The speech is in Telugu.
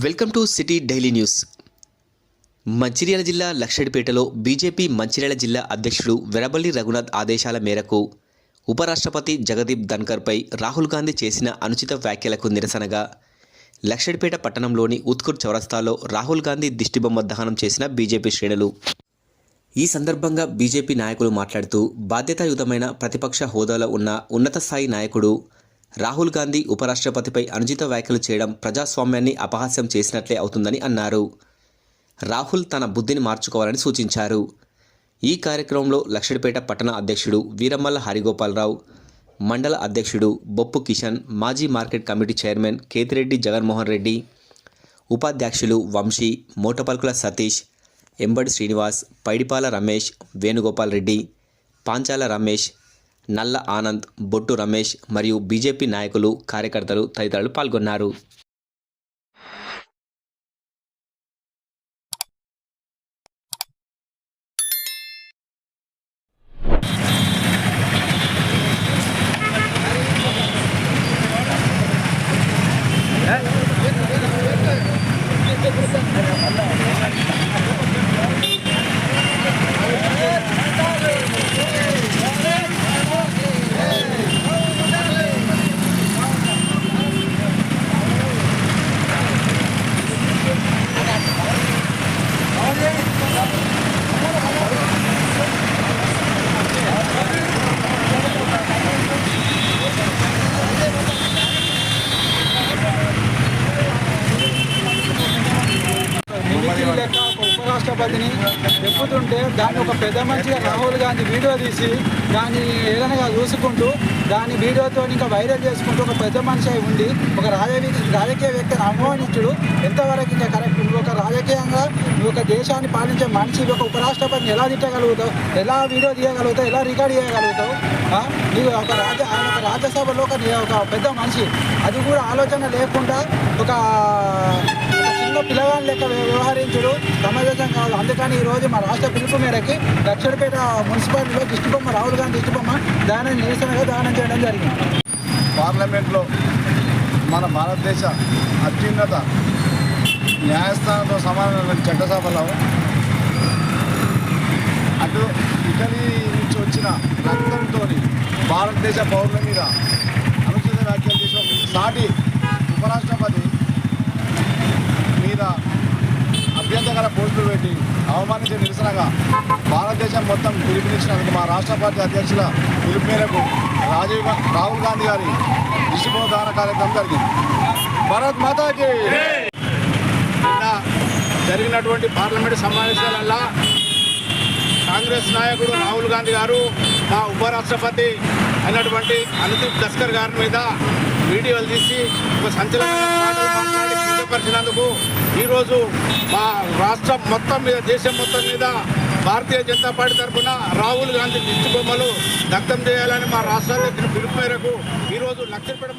Welcome to city daily news. Mancherial జిల్లా లక్షడిపేటలో బీజేపీ మంచిర్యాల జిల్లా అధ్యక్షుడు వెరబల్లి రఘునాథ్ ఆదేశాల మేరకు ఉపరాష్ట్రపతి జగదీప్ ధన్కర్పై రాహుల్ గాంధీ చేసిన అనుచిత వ్యాఖ్యలకు నిరసనగా లక్షడిపేట పట్టణంలోని ఉత్కూర్ చౌరస్తాలో రాహుల్ గాంధీ దిష్టిబొమ్మ దహనం చేసిన బీజేపీ శ్రేణులు. ఈ సందర్భంగా బీజేపీ నాయకులు మాట్లాడుతూ బాధ్యతాయుతమైన ప్రతిపక్ష హోదాలో ఉన్న ఉన్నత స్థాయి నాయకుడు రాహుల్ గాంధీ ఉపరాష్ట్రపతిపై అనుచిత వ్యాఖ్యలు చేయడం ప్రజాస్వామ్యాన్ని అపహాస్యం చేసినట్లే అవుతుందని అన్నారు. రాహుల్ తన బుద్ధిని మార్చుకోవాలని సూచించారు. ఈ కార్యక్రమంలో లక్షడిపేట పట్టణ అధ్యక్షుడు వీరమల్ల హరిగోపాలరావు మండల అధ్యక్షుడు బొప్పు కిషన్ మాజీ market committee chairman Kethireddy Jaganmohan Reddy ఉపాధ్యక్షులు వంశీ మోటపల్కుల సతీష్ ఎంబడి శ్రీనివాస్ పైడిపాల రమేష్ వేణుగోపాల్ రెడ్డి పాంచాల రమేష్ నల్ల ఆనంద్ బొట్టు రమేష్ మరియు బీజేపీ నాయకులు కార్యకర్తలు తదితరులు పాల్గొన్నారు ఉపరాష్ట్రపతిని చెప్పుతుంటే దాన్ని ఒక పెద్ద మంచిగా రాహుల్ గాంధీ వీడియో తీసి దాన్ని ఏదనగా చూసుకుంటూ దాని వీడియోతో ఇంకా వైరల్ చేసుకుంటూ ఒక పెద్ద మనిషి అయి ఉండి ఒక రాజకీయ రాజకీయ వ్యక్తిని అవమానించుడు ఎంతవరకు ఇంకా కరెక్ట్ నువ్వు ఒక రాజకీయంగా నువ్వు ఒక దేశాన్ని పాలించే మనిషి ఒక ఉపరాష్ట్రపతిని ఎలా తిట్టగలుగుతావు? ఎలా వీడియో తీయగలుగుతావు? ఎలా రికార్డ్ చేయగలుగుతావు? ఆ? నీవు ఒక రాజ ఆయన ఒక రాజ్యసభలో ఒక పెద్ద మనిషి. అది కూడా ఆలోచన లేకుండా ఒక పిల్లగాని లెక్క వ్యవహరించడు. వ్యవహరించుడు సమాజం కాదు. అందుకని ఈరోజు మా రాష్ట్ర పిలుపు మేరకి దక్షిణపేట మున్సిపాలిటీలో దిష్టిబొమ్మ రాహుల్ గాంధీ దిష్టిబొమ్మ దానిని నిరసనగా దానం చేయడం జరిగింది. పార్లమెంట్లో మన భారతదేశ అత్యున్నత న్యాయస్థానంతో సమానమైన చట్టసభలో అటు ఇటలీ నుంచి వచ్చిన రక్తంతో భారతదేశ పౌరుల మీద అనుచిత వ్యాఖ్యలు చేసిన సాటి ఉపరాష్ట్రపతి మీద అభ్యంతరకర పోస్టులు పెట్టి అవమానించే నిరసనగా భారతదేశం మొత్తం పిలుపునిచ్చినందుకు మా రాష్ట్ర పార్టీ అధ్యక్షుల పిలుపు మేరకు రాజీవ్ రాహుల్ గాంధీ గారి దిశబోధాన కార్యక్రమం జరిగింది. భారత్ మాతాకి! నిన్న జరిగినటువంటి పార్లమెంట్ సమావేశాలల్లో కాంగ్రెస్ నాయకుడు రాహుల్ గాంధీ గారు మా ఉపరాష్ట్రపతి అయినటువంటి అనుదీప్ దస్కర్ గారి మీద వీడియోలు తీసి ఒక సంచలన మాట్లాడి ఏర్పరిచినందుకు ఈరోజు మా రాష్ట్రం మొత్తం మీద దేశం మొత్తం మీద భారతీయ జనతా పార్టీ తరఫున రాహుల్ గాంధీ దిష్టిబొమ్మలు దగ్ధం చేయాలని మా రాష్ట్రాల్లో పిలుపు మేరకు ఈరోజు లక్షపేట